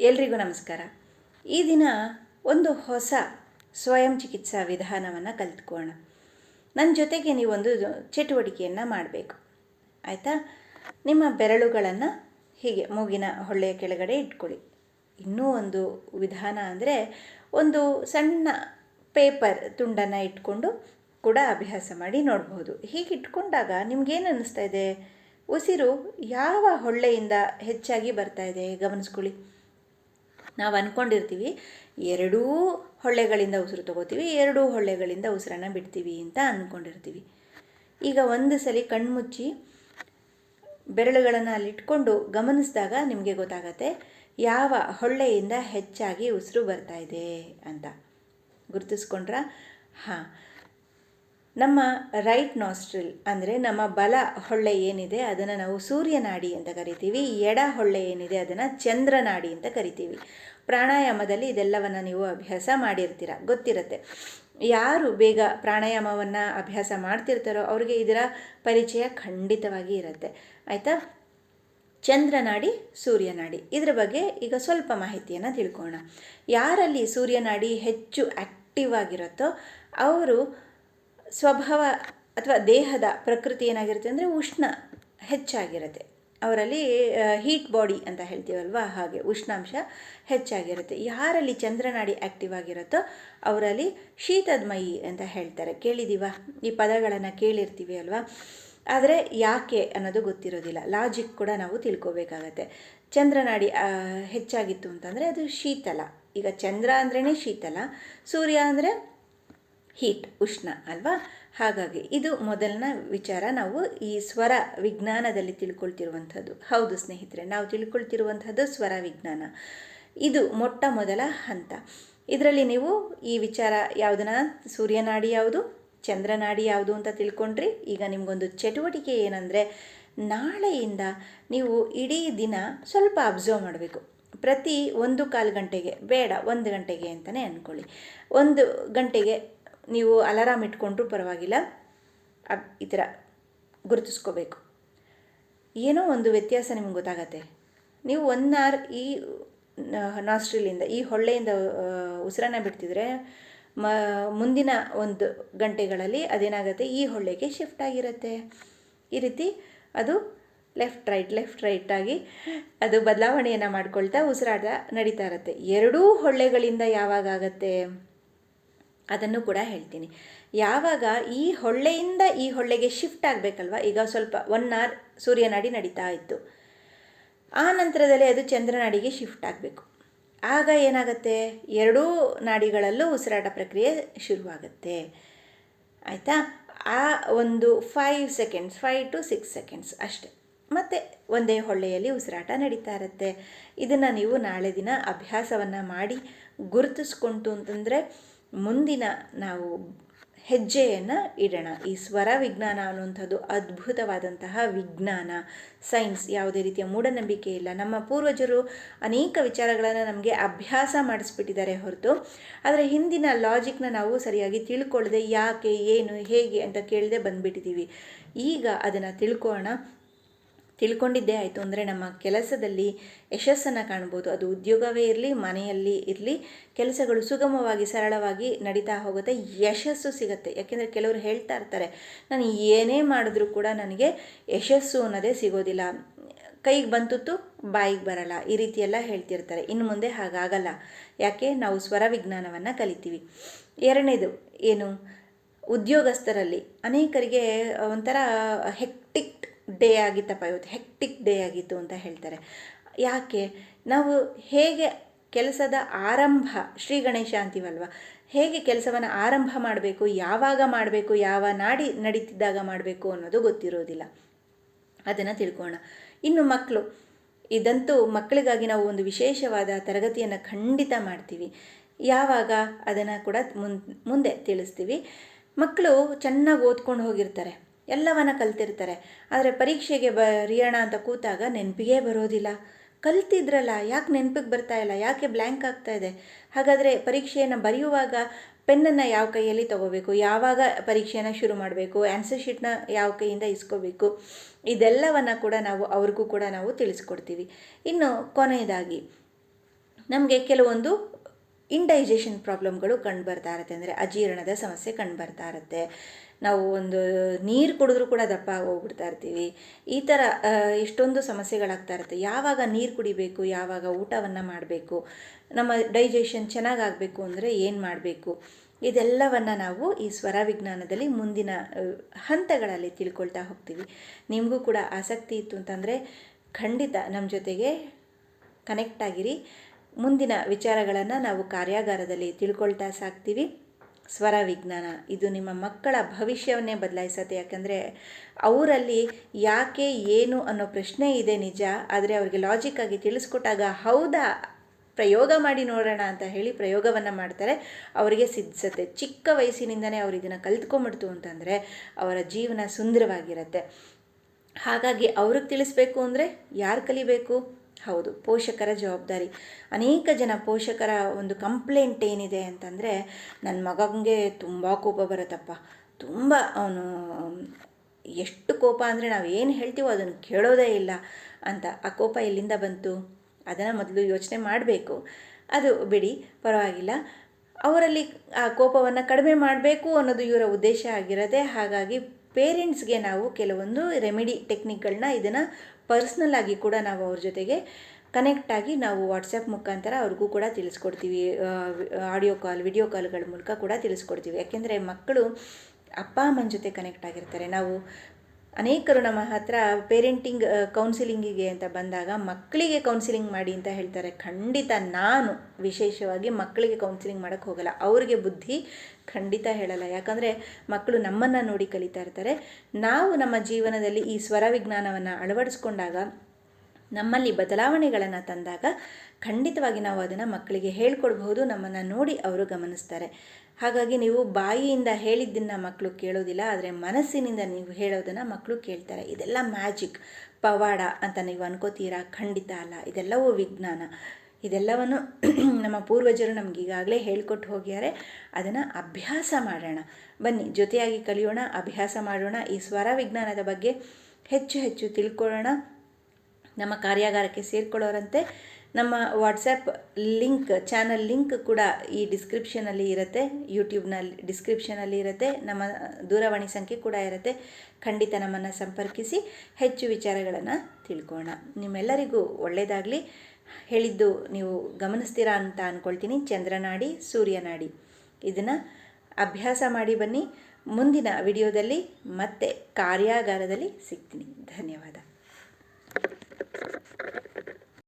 ಎಲ್ರಿಗೂ ನಮಸ್ಕಾರ. ಈ ದಿನ ಒಂದು ಹೊಸ ಸ್ವಯಂ ಚಿಕಿತ್ಸಾ ವಿಧಾನವನ್ನು ಕಲಿತ್ಕೋಣ ನನ್ನ ಜೊತೆಗೆ ನೀವೊಂದು ಚಟುವಟಿಕೆಯನ್ನು ಮಾಡಬೇಕು. ಆಯಿತಾ? ನಿಮ್ಮ ಬೆರಳುಗಳನ್ನು ಹೀಗೆ ಮೂಗಿನ ಹೊಳ್ಳೆಯ ಕೆಳಗಡೆ ಇಟ್ಕೊಳ್ಳಿ. ಇನ್ನೂ ಒಂದು ವಿಧಾನ ಅಂದರೆ ಒಂದು ಸಣ್ಣ ಪೇಪರ್ ತುಂಡನ್ನು ಇಟ್ಕೊಂಡು ಕೂಡ ಅಭ್ಯಾಸ ಮಾಡಿ ನೋಡ್ಬೋದು. ಹೀಗೆ ಇಟ್ಕೊಂಡಾಗ ನಿಮ್ಗೇನು ಅನ್ನಿಸ್ತಾ ಇದೆ? ಉಸಿರು ಯಾವ ಹೊಳ್ಳೆಯಿಂದ ಹೆಚ್ಚಾಗಿ ಬರ್ತಾ ಇದೆ? ಗಮನಿಸ್ಕೊಳ್ಳಿ. ನಾವು ಅಂದ್ಕೊಂಡಿರ್ತೀವಿ ಎರಡೂ ಹೊಳ್ಳೆಗಳಿಂದ ಉಸಿರು ತಗೋತೀವಿ, ಎರಡೂ ಹೊಳ್ಳೆಗಳಿಂದ ಉಸಿರನ್ನು ಬಿಡ್ತೀವಿ ಅಂತ ಅಂದ್ಕೊಂಡಿರ್ತೀವಿ ಈಗ ಒಂದು ಸಲ ಕಣ್ಮುಚ್ಚಿ ಬೆರಳುಗಳನ್ನು ಅಲ್ಲಿಟ್ಕೊಂಡು ಗಮನಿಸಿದಾಗ ನಿಮಗೆ ಗೊತ್ತಾಗತ್ತೆ, ಯಾವ ಹೊಳ್ಳೆಯಿಂದ ಹೆಚ್ಚಾಗಿ ಉಸಿರು ಬರ್ತಾ ಇದೆ ಅಂತ. ಗುರುತಿಸ್ಕೊಂಡ್ರ? ಹಾಂ. ನಮ್ಮ ರೈಟ್ ನಾಸ್ಟ್ರಿಲ್ ಅಂದರೆ ನಮ್ಮ ಬಲ ಹೊಳ್ಳೆ ಏನಿದೆ ಅದನ್ನು ನಾವು ಸೂರ್ಯನಾಡಿ ಅಂತ ಕರಿತೀವಿ, ಎಡ ಹೊಳ್ಳೆ ಏನಿದೆ ಅದನ್ನು ಚಂದ್ರನಾಡಿ ಅಂತ ಕರಿತೀವಿ. ಪ್ರಾಣಾಯಾಮದಲ್ಲಿ ಇದೆಲ್ಲವನ್ನು ನೀವು ಅಭ್ಯಾಸ ಮಾಡಿರ್ತೀರ, ಗೊತ್ತಿರುತ್ತೆ. ಯಾರು ಬೇಗ ಪ್ರಾಣಾಯಾಮವನ್ನು ಅಭ್ಯಾಸ ಮಾಡ್ತಿರ್ತಾರೋ ಅವರಿಗೆ ಇದರ ಪರಿಚಯ ಖಂಡಿತವಾಗಿ ಇರುತ್ತೆ. ಆಯಿತಾ? ಚಂದ್ರನಾಡಿ ಸೂರ್ಯನಾಡಿ ಇದರ ಬಗ್ಗೆ ಈಗ ಸ್ವಲ್ಪ ಮಾಹಿತಿಯನ್ನು ತಿಳ್ಕೋಣ ಯಾರಲ್ಲಿ ಸೂರ್ಯನಾಡಿ ಹೆಚ್ಚು ಆ್ಯಕ್ಟಿವ್ ಆಗಿರುತ್ತೋ, ಅವರು ಸ್ವಭಾವ ಅಥವಾ ದೇಹದ ಪ್ರಕೃತಿ ಏನಾಗಿರುತ್ತೆ ಅಂದರೆ ಉಷ್ಣ ಹೆಚ್ಚಾಗಿರುತ್ತೆ. ಅವರಲ್ಲಿ ಹೀಟ್ ಬಾಡಿ ಅಂತ ಹೇಳ್ತೀವಲ್ವ? ಹಾಗೆ ಉಷ್ಣಾಂಶ ಹೆಚ್ಚಾಗಿರುತ್ತೆ. ಯಾರಲ್ಲಿ ಚಂದ್ರನಾಡಿ ಆ್ಯಕ್ಟಿವ್ ಆಗಿರುತ್ತೋ ಅವರಲ್ಲಿ ಶೀತದ ಮೈ ಅಂತ ಹೇಳ್ತಾರೆ. ಕೇಳಿದೀವ? ಈ ಪದಗಳನ್ನು ಕೇಳಿರ್ತೀವಿ ಅಲ್ವಾ? ಆದರೆ ಯಾಕೆ ಅನ್ನೋದು ಗೊತ್ತಿರೋದಿಲ್ಲ. ಲಾಜಿಕ್ ಕೂಡ ನಾವು ತಿಳ್ಕೊಬೇಕಾಗತ್ತೆ. ಚಂದ್ರನಾಡಿ ಹೆಚ್ಚಾಗಿತ್ತು ಅಂತಂದರೆ ಅದು ಶೀತಲ. ಈಗ ಚಂದ್ರ ಅಂದ್ರೇ ಶೀತಲ. ಸೂರ್ಯ ಅಂದರೆ ಹೀಟ್ ಉಷ್ಣ ಅಲ್ವಾ? ಹಾಗಾಗಿ ಇದು ಮೊದಲನ ವಿಚಾರ. ನಾವು ಈ ಸ್ವರ ವಿಜ್ಞಾನದಲ್ಲಿ ತಿಳ್ಕೊಳ್ತಿರುವಂಥದ್ದು. ಹೌದು ಸ್ನೇಹಿತರೆ, ನಾವು ತಿಳ್ಕೊಳ್ತಿರುವಂಥದ್ದು ಸ್ವರ ವಿಜ್ಞಾನ. ಇದು ಮೊಟ್ಟ ಮೊದಲ ಹಂತ. ಇದರಲ್ಲಿ ನೀವು ಈ ವಿಚಾರ ಯಾವುದನ್ನ ಸೂರ್ಯನಾಡಿ ಯಾವುದು? ಚಂದ್ರನಾಡಿ ಯಾವುದು ಅಂತ ತಿಳ್ಕೊಂಡ್ರಿ. ಈಗ ನಿಮಗೊಂದು ಚಟುವಟಿಕೆ ಏನಂದರೆ, ನಾಳೆಯಿಂದ ನೀವು ಇಡೀ ದಿನ ಸ್ವಲ್ಪ ಅಬ್ಸರ್ವ್ ಮಾಡಬೇಕು. ಪ್ರತಿ ಒಂದು ಕಾಲು ಗಂಟೆಗೆ, ಬೇಡ, ಒಂದು ಗಂಟೆಗೆ ಅಂತಲೇ ಅಂದ್ಕೊಳ್ಳಿ ಒಂದು ಗಂಟೆಗೆ ನೀವು ಅಲಾರಾಮ್ ಇಟ್ಕೊಂಡ್ರೂ ಪರವಾಗಿಲ್ಲ. ಈ ಥರ ಗುರುತಿಸ್ಕೋಬೇಕು. ಏನೋ ಒಂದು ವ್ಯತ್ಯಾಸ ನಿಮ್ಗೆ ಗೊತ್ತಾಗತ್ತೆ. ನೀವು ಒನ್ ಅವರ್ ಈ ನಾಸ್ಟ್ರಿಲಿಂದ ಈ ಹೊಳ್ಳೆಯಿಂದ ಉಸಿರನ್ನ ಬಿಡ್ತಿದ್ರೆ, ಮ, ಮುಂದಿನ ಒಂದು ಗಂಟೆಗಳಲ್ಲಿ ಅದೇನಾಗುತ್ತೆ? ಈ ಹೊಳ್ಳೆಗೆ ಶಿಫ್ಟ್ ಆಗಿರುತ್ತೆ. ಈ ರೀತಿ ಅದು ಲೆಫ್ಟ್ ರೈಟ್ ಲೆಫ್ಟ್ ರೈಟ್ ಆಗಿ ಅದು ಬದಲಾವಣೆಯನ್ನು ಮಾಡ್ಕೊಳ್ತಾ ಉಸಿರಾಟ ನಡೀತಾ ಇರುತ್ತೆ. ಎರಡೂ ಹೊಳ್ಳೆಗಳಿಂದ ಯಾವಾಗ ಆಗತ್ತೆ? ಅದನ್ನು ಕೂಡ ಹೇಳ್ತೀನಿ. ಯಾವಾಗ ಈ ಹೊಳ್ಳೆಯಿಂದ ಈ ಹೊಳ್ಳೆಗೆ ಶಿಫ್ಟ್ ಆಗಬೇಕಲ್ವ? ಈಗ ಸ್ವಲ್ಪ ಒನ್ ಅವರ್ ಸೂರ್ಯನಾಡಿ ನಡೀತಾ ಇತ್ತು. ಆ ನಂತರದಲ್ಲಿ ಅದು ಚಂದ್ರನಾಡಿಗೆ ಶಿಫ್ಟ್ ಆಗಬೇಕು. ಆಗ ಏನಾಗುತ್ತೆ? ಎರಡೂ ನಾಡಿಗಳಲ್ಲೂ ಉಸಿರಾಟ ಪ್ರಕ್ರಿಯೆ ಶುರುವಾಗುತ್ತೆ. ಆಯಿತಾ? ಆ ಒಂದು five seconds five to six seconds ಅಷ್ಟೆ. ಮತ್ತೆ ಒಂದೇ ಹೊಳ್ಳೆಯಲ್ಲಿ ಉಸಿರಾಟ ನಡೀತಾ ಇರುತ್ತೆ. ಇದನ್ನು ನೀವು ನಾಳೆ ದಿನ ಅಭ್ಯಾಸವನ್ನು ಮಾಡಿ ಗುರುತಿಸ್ಕೊಂತು ಅಂತಂದರೆ ಮುಂದಿನ ನಾವು ಹೆಜ್ಜೆಯನ್ನು ಇಡೋಣ. ಈ ಸ್ವರ ವಿಜ್ಞಾನ ಅನ್ನುವಂಥದ್ದು ಅದ್ಭುತವಾದಂತಹ ವಿಜ್ಞಾನ, ಸೈನ್ಸ್ ಯಾವುದೇ ರೀತಿಯ ಮೂಢನಂಬಿಕೆ ಇಲ್ಲ. ನಮ್ಮ ಪೂರ್ವಜರು ಅನೇಕ ವಿಚಾರಗಳನ್ನು ನಮಗೆ ಅಭ್ಯಾಸ ಮಾಡಿಸ್ಬಿಟ್ಟಿದ್ದಾರೆ ಹೊರತು. ಆದರೆ ಹಿಂದಿನ ಲಾಜಿಕ್ನ ನಾವು ಸರಿಯಾಗಿ ತಿಳ್ಕೊಳ್ಳದೆ ಯಾಕೆ, ಏನು, ಹೇಗೆ ಅಂತ ಕೇಳದೆ ಬಂದುಬಿಟ್ಟಿದ್ದೀವಿ ಈಗ ಅದನ್ನು ತಿಳ್ಕೊಳ್ಳೋಣ ತಿಳ್ಕೊಂಡಿದ್ದೇ ಆಯಿತು ಅಂದರೆ ನಮ್ಮ ಕೆಲಸದಲ್ಲಿ ಯಶಸ್ಸನ್ನು ಕಾಣ್ಬೋದು. ಅದು ಉದ್ಯೋಗವೇ ಇರಲಿ, ಮನೆಯಲ್ಲಿ ಇರಲಿ, ಕೆಲಸಗಳು ಸುಗಮವಾಗಿ, ಸರಳವಾಗಿ ನಡೀತಾ ಹೋಗುತ್ತೆ. ಯಶಸ್ಸು ಸಿಗುತ್ತೆ. ಯಾಕೆಂದರೆ ಕೆಲವರು ಹೇಳ್ತಾ ಇರ್ತಾರೆ, ನಾನು ಏನೇ ಮಾಡಿದ್ರೂ ಕೂಡ ನನಗೆ ಯಶಸ್ಸು ಅನ್ನೋದೇ ಸಿಗೋದಿಲ್ಲ. ಕೈಗೆ ಬಂತುತ್ತು, ಬಾಯಿಗೆ ಬರಲ್ಲ. ಈ ರೀತಿಯೆಲ್ಲ ಹೇಳ್ತಿರ್ತಾರೆ. ಇನ್ನು ಮುಂದೆ ಹಾಗಾಗಲ್ಲ. ಯಾಕೆ? ನಾವು ಸ್ವರ ವಿಜ್ಞಾನವನ್ನು ಕಲಿತೀವಿ. ಎರಡನೇದು ಏನು? ಉದ್ಯೋಗಸ್ಥರಲ್ಲಿ ಅನೇಕರಿಗೆ ಒಂಥರ ಹೆಕ್ಟಿಕ್ ಡೇ ಆಗಿತ್ತಪ್ಪ ಇವತ್ತು? ಹೆಕ್ಟಿಕ್ ಡೇ ಆಗಿತ್ತು ಅಂತ ಹೇಳ್ತಾರೆ. ಯಾಕೆ? ನಾವು ಹೇಗೆ ಕೆಲಸದ ಆರಂಭ, ಶ್ರೀ ಗಣೇಶ ಅಂತೀವಲ್ವ? ಹೇಗೆ ಕೆಲಸವನ್ನು ಆರಂಭ ಮಾಡಬೇಕು, ಯಾವಾಗ ಮಾಡಬೇಕು, ಯಾವ ನಾಡಿ ನಡೀತಿದ್ದಾಗ ಮಾಡಬೇಕು ಅನ್ನೋದು ಗೊತ್ತಿರೋದಿಲ್ಲ. ಅದನ್ನು ತಿಳ್ಕೋಣ. ಇನ್ನು ಮಕ್ಕಳು ಇದಂತೂ ಮಕ್ಕಳಿಗಾಗಿ ನಾವು ಒಂದು ವಿಶೇಷವಾದ ತರಗತಿಯನ್ನು ಖಂಡಿತ ಮಾಡ್ತೀವಿ. ಯಾವಾಗ? ಅದನ್ನು ಕೂಡ ಮುಂದೆ ತಿಳಿಸ್ತೀವಿ. ಮಕ್ಕಳು ಚೆನ್ನಾಗಿ ಓದ್ಕೊಂಡು ಹೋಗಿರ್ತಾರೆ. ಎಲ್ಲವನ್ನ ಕಲ್ತಿರ್ತಾರೆ. ಆದರೆ ಪರೀಕ್ಷೆಗೆ ಬರೆಯೋಣ ಅಂತ ಕೂತಾಗ ನೆನಪಿಗೆ ಬರೋದಿಲ್ಲ. ಕಲ್ತಿದ್ರಲ್ಲ, ಯಾಕೆ ನೆನಪಿಗೆ ಬರ್ತಾ ಇಲ್ಲ, ಯಾಕೆ ಬ್ಲ್ಯಾಂಕ್ ಆಗ್ತಾ ಇದೆ? ಹಾಗಾದರೆ ಪರೀಕ್ಷೆಯನ್ನು ಬರೆಯುವಾಗ ಪೆನ್ನನ್ನು ಯಾವ ಕೈಯಲ್ಲಿ ತಗೋಬೇಕು? ಯಾವಾಗ ಪರೀಕ್ಷೆಯನ್ನು ಶುರು ಮಾಡಬೇಕು? ಆನ್ಸರ್ ಶೀಟ್ನ ಯಾವ ಕೈಯಿಂದ ಇಸ್ಕೋಬೇಕು? ಇದೆಲ್ಲವನ್ನು ಕೂಡ ನಾವು, ಅವ್ರಿಗೂ ಕೂಡ ನಾವು ತಿಳಿಸ್ಕೊಡ್ತೀವಿ. ಇನ್ನು ಕೊನೆಯದಾಗಿ, ನಮಗೆ ಕೆಲವೊಂದು ಇಂಡೈಜೆಷನ್ ಪ್ರಾಬ್ಲಮ್ಗಳು ಕಂಡು ಬರ್ತಾ ಇರುತ್ತೆ ಅಂದರೆ ಅಜೀರ್ಣದ ಸಮಸ್ಯೆ ಕಂಡು ಬರ್ತಾ ಇರುತ್ತೆ. ನಾವು ಒಂದು ನೀರು ಕುಡಿದ್ರೂ ಕೂಡ ದಪ್ಪ ಹೋಗ್ಬಿಡ್ತಾ ಇರ್ತೀವಿ. ಈ ಥರ ಎಷ್ಟೊಂದು ಸಮಸ್ಯೆಗಳಾಗ್ತಾ ಇರುತ್ತೆ. ಯಾವಾಗ ನೀರು ಕುಡಿಬೇಕು, ಯಾವಾಗ ಊಟವನ್ನು ಮಾಡಬೇಕು, ನಮ್ಮ ಡೈಜೆಷನ್ ಚೆನ್ನಾಗಾಗಬೇಕು ಅಂದರೆ ಏನು ಮಾಡಬೇಕು? ಇದೆಲ್ಲವನ್ನು ನಾವು ಈ ಸ್ವರ ವಿಜ್ಞಾನದಲ್ಲಿ ಮುಂದಿನ ಹಂತಗಳಲ್ಲಿ ತಿಳ್ಕೊಳ್ತಾ ಹೋಗ್ತೀವಿ. ನಿಮಗೂ ಕೂಡ ಆಸಕ್ತಿ ಇತ್ತು ಅಂತಂದರೆ ಖಂಡಿತ ನಮ್ಮ ಜೊತೆಗೆ ಕನೆಕ್ಟ್ ಆಗಿರಿ. ಮುಂದಿನ ವಿಚಾರಗಳನ್ನು ನಾವು ಕಾರ್ಯಾಗಾರದಲ್ಲಿ ತಿಳ್ಕೊಳ್ತಾ ಸಾಕ್ತೀವಿ. ಸ್ವರ ವಿಜ್ಞಾನ, ಇದು ನಿಮ್ಮ ಮಕ್ಕಳ ಭವಿಷ್ಯವನ್ನೇ ಬದಲಾಯಿಸುತ್ತೆ. ಯಾಕಂದರೆ ಅವರಲ್ಲಿ ಯಾಕೆ ಏನು ಅನ್ನೋ ಪ್ರಶ್ನೆ ಇದೆ ನಿಜ, ಆದರೆ ಅವರಿಗೆ ಲಾಜಿಕ್ ಆಗಿ ತಿಳಿಸ್ಕೊಟ್ಟಾಗ ಹೌದಾ, ಪ್ರಯೋಗ ಮಾಡಿ ನೋಡೋಣ ಅಂತ ಹೇಳಿ ಪ್ರಯೋಗವನ್ನು ಮಾಡ್ತಾರೆ. ಅವರಿಗೆ ಸಿದ್ಧಿಸುತ್ತೆ. ಚಿಕ್ಕ ವಯಸ್ಸಿನಿಂದನೇ ಅವರು ಇದನ್ನು ಕಲ್ತ್ಕೊಂಬಿಡ್ತು ಅಂತಂದರೆ ಅವರ ಜೀವನ ಸುಂದರವಾಗಿರುತ್ತೆ. ಹಾಗಾಗಿ ಅವ್ರಿಗೆ ತಿಳಿಸ್ಬೇಕು ಅಂದರೆ ಯಾರು ಕಲಿಬೇಕು? ಹೌದು, ಪೋಷಕರ ಜವಾಬ್ದಾರಿ. ಅನೇಕ ಜನ ಪೋಷಕರ ಒಂದು ಕಂಪ್ಲೇಂಟ್ ಏನಿದೆ ಅಂತಂದರೆ ನನ್ನ ಮಗನಿಗೆ ತುಂಬ ಕೋಪ ಬರುತ್ತಪ್ಪ. ತುಂಬ ಅವನು, ಎಷ್ಟು ಕೋಪ ಅಂದರೆ ನಾವು ಏನು ಹೇಳ್ತೀವೋ ಅದನ್ನು ಕೇಳೋದೇ ಇಲ್ಲ ಅಂತ. ಆ ಕೋಪ ಎಲ್ಲಿಂದ ಬಂತು? ಅದನ್ನು ಮೊದಲು ಯೋಚನೆ ಮಾಡಬೇಕು. ಅದು ಬಿಡಿ, ಪರವಾಗಿಲ್ಲ. ಅವರಲ್ಲಿ ಆ ಕೋಪವನ್ನು ಕಡಿಮೆ ಮಾಡಬೇಕು ಅನ್ನೋದು ಇವರ ಉದ್ದೇಶ ಆಗಿರದೆ ಹಾಗಾಗಿ ಪೇರೆಂಟ್ಸ್ಗೆ ನಾವು ಕೆಲವೊಂದು ರೆಮಿಡಿ ಟೆಕ್ನಿಕ್ಗಳನ್ನ ಇದನ್ನು ಪರ್ಸ್ನಲ್ ಆಗಿ ಕೂಡ ನಾವು ಅವ್ರ ಜೊತೆಗೆ ಕನೆಕ್ಟ್ ಆಗಿ ನಾವು ವಾಟ್ಸಪ್ ಮುಖಾಂತರ ಅವ್ರಿಗೂ ಕೂಡ ತಿಳಿಸ್ಕೊಡ್ತೀವಿ. ಆಡಿಯೋ ಕಾಲ್ ವಿಡಿಯೋ ಕಾಲ್ಗಳ ಮೂಲಕ ಕೂಡ ತಿಳಿಸ್ಕೊಡ್ತೀವಿ. ಯಾಕೆಂದರೆ ಮಕ್ಕಳು ಅಪ್ಪ, ಅಮ್ಮನ ಜೊತೆ ಕನೆಕ್ಟ್ ಆಗಿರ್ತಾರೆ. ನಾವು ಅನೇಕರು ನಮ್ಮ ಹತ್ರ ಪೇರೆಂಟಿಂಗ್ ಕೌನ್ಸಿಲಿಂಗಿಗೆ ಅಂತ ಬಂದಾಗ ಮಕ್ಕಳಿಗೆ ಕೌನ್ಸಿಲಿಂಗ್ ಮಾಡಿ ಅಂತ ಹೇಳ್ತಾರೆ. ಖಂಡಿತ ನಾನು ವಿಶೇಷವಾಗಿ ಮಕ್ಕಳಿಗೆ ಕೌನ್ಸಿಲಿಂಗ್ ಮಾಡೋಕ್ಕೆ ಹೋಗಲ್ಲ. ಅವ್ರಿಗೆ ಬುದ್ಧಿ ಖಂಡಿತ ಹೇಳಲ್ಲ. ಯಾಕಂದರೆ ಮಕ್ಕಳು ನಮ್ಮನ್ನು ನೋಡಿ ಕಲಿತಾ ಇರ್ತಾರೆ. ನಾವು ನಮ್ಮ ಜೀವನದಲ್ಲಿ ಈ ಸ್ವರ ವಿಜ್ಞಾನವನ್ನು ಅಳವಡಿಸ್ಕೊಂಡಾಗ ನಮ್ಮಲ್ಲಿ ಬದಲಾವಣೆಗಳನ್ನು ತಂದಾಗ ಖಂಡಿತವಾಗಿ ನಾವು ಅದನ್ನು ಮಕ್ಕಳಿಗೆ ಹೇಳ್ಕೊಡ್ಬಹುದು, ನಮ್ಮನ್ನು ನೋಡಿ ಅವರು ಗಮನಿಸ್ತಾರೆ. ಹಾಗಾಗಿ ನೀವು ಬಾಯಿಯಿಂದ ಹೇಳಿದ್ದನ್ನು ಮಕ್ಕಳು ಕೇಳೋದಿಲ್ಲ, ಆದರೆ ಮನಸ್ಸಿನಿಂದ ನೀವು ಹೇಳೋದನ್ನು ಮಕ್ಕಳು ಕೇಳ್ತಾರೆ. ಇದೆಲ್ಲ ಮ್ಯಾಜಿಕ್. ಪವಾಡ ಅಂತ ನೀವು ಅನ್ಕೋತೀರಾ? ಖಂಡಿತ ಅಲ್ಲ. ಇದೆಲ್ಲವೂ ವಿಜ್ಞಾನ. ಇದೆಲ್ಲವನ್ನು ನಮ್ಮ ಪೂರ್ವಜರು ನಮ್ಗೆ ಈಗಾಗಲೇ ಹೇಳ್ಕೊಟ್ಟು ಹೋಗ್ಯಾರೆ. ಅದನ್ನು ಅಭ್ಯಾಸ ಮಾಡೋಣ. ಬನ್ನಿ, ಜೊತೆಯಾಗಿ ಕಲಿಯೋಣ, ಅಭ್ಯಾಸ ಮಾಡೋಣ. ಈ ಸ್ವರ ವಿಜ್ಞಾನದ ಬಗ್ಗೆ ಹೆಚ್ಚು ಹೆಚ್ಚು ತಿಳ್ಕೊಳ್ಳೋಣ. ನಮ್ಮ ಕಾರ್ಯಾಗಾರಕ್ಕೆ ಸೇರಿಕೊಳ್ಳೋರಂತೆ. ನಮ್ಮ ವಾಟ್ಸಪ್ ಲಿಂಕ್, ಚಾನಲ್ ಲಿಂಕ್ ಕೂಡ ಈ ಡಿಸ್ಕ್ರಿಪ್ಷನಲ್ಲಿ ಇರುತ್ತೆ. ಯೂಟ್ಯೂಬ್ನಲ್ಲಿ ಡಿಸ್ಕ್ರಿಪ್ಷನಲ್ಲಿ ಇರುತ್ತೆ. ನಮ್ಮ ದೂರವಾಣಿ ಸಂಖ್ಯೆ ಕೂಡ ಇರುತ್ತೆ. ಖಂಡಿತ ನಮ್ಮನ್ನು ಸಂಪರ್ಕಿಸಿ. ಹೆಚ್ಚು ವಿಚಾರಗಳನ್ನು ತಿಳ್ಕೋಣ ನಿಮ್ಮೆಲ್ಲರಿಗೂ ಒಳ್ಳೆಯದಾಗಲಿ. ಹೇಳಿದ್ದು ನೀವು ಗಮನಿಸ್ತೀರಾ ಅಂತ ಅಂದ್ಕೊಳ್ತೀನಿ ಚಂದ್ರನಾಡಿ, ಸೂರ್ಯನಾಡಿ. ಇದನ್ನು ಅಭ್ಯಾಸ ಮಾಡಿ ಬನ್ನಿ. ಮುಂದಿನ ವಿಡಿಯೋದಲ್ಲಿ ಮತ್ತೆ ಕಾರ್ಯಾಗಾರದಲ್ಲಿ ಸಿಗ್ತೀನಿ. ಧನ್ಯವಾದ.